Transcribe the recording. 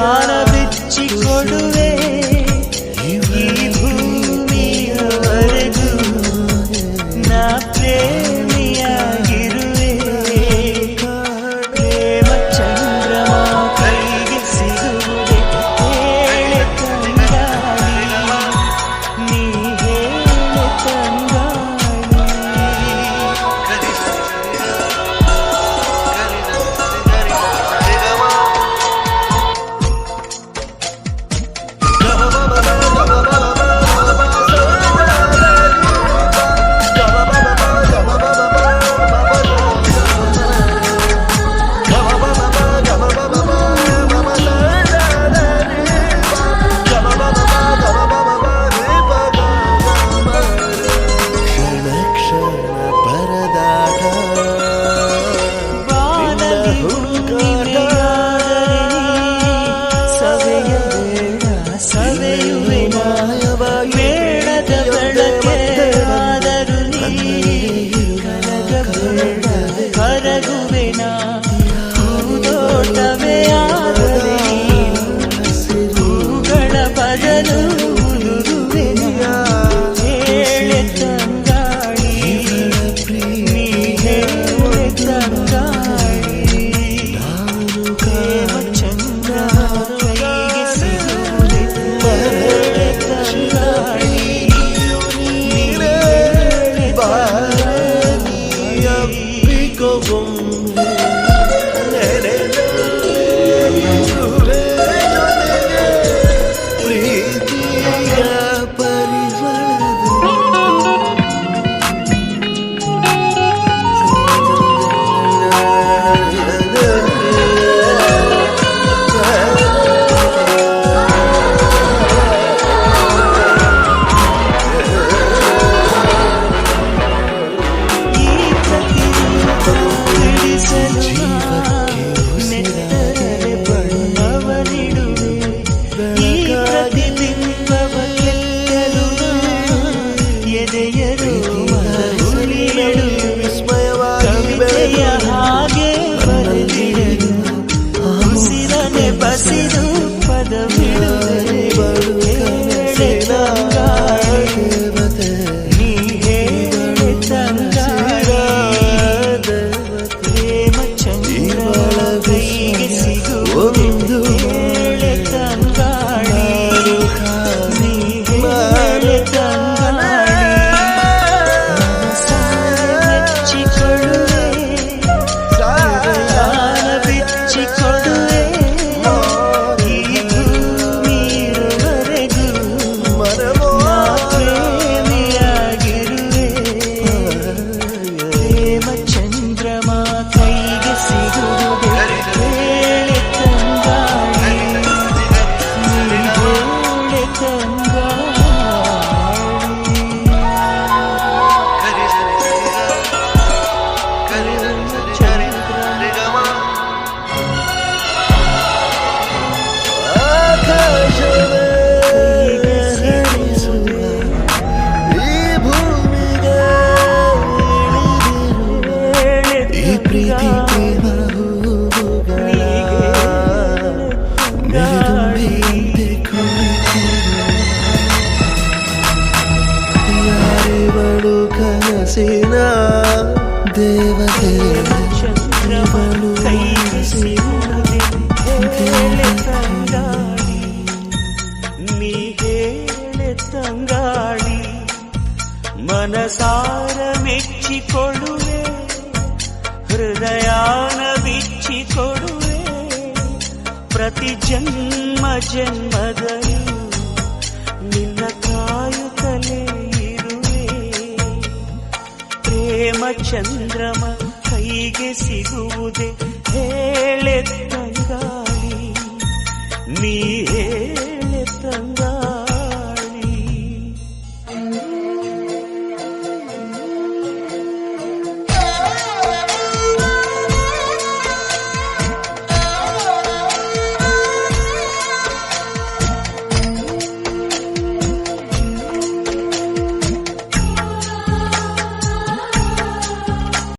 아, sabe uma ఎవడు కలసిన దేవదే చంద్రవను ತಂಗಾಡಿ ನೀ ಹೇಳೆ ತಂಗಾಡಿ ಮನಸಾರ ಮೆಚ್ಚಿಕೊಳ್ಳು ಹೃದಯಾನ ಬಿಚ್ಚಿ ಕೊಡುವೆ ಪ್ರತಿ ಜನ್ಮ ಜನ್ಮದಲ್ಲೂ ನಿನ್ನ ಕಾಯುತ್ತಲೇ ಇರುವೆ ಪ್ರೇಮ ಚಂದ್ರಮ ಕೈಗೆ ಸಿಗುವುದೇ ಹೇಳೆತ್ತಂಗಾಲಿ ನೀ ಹೇ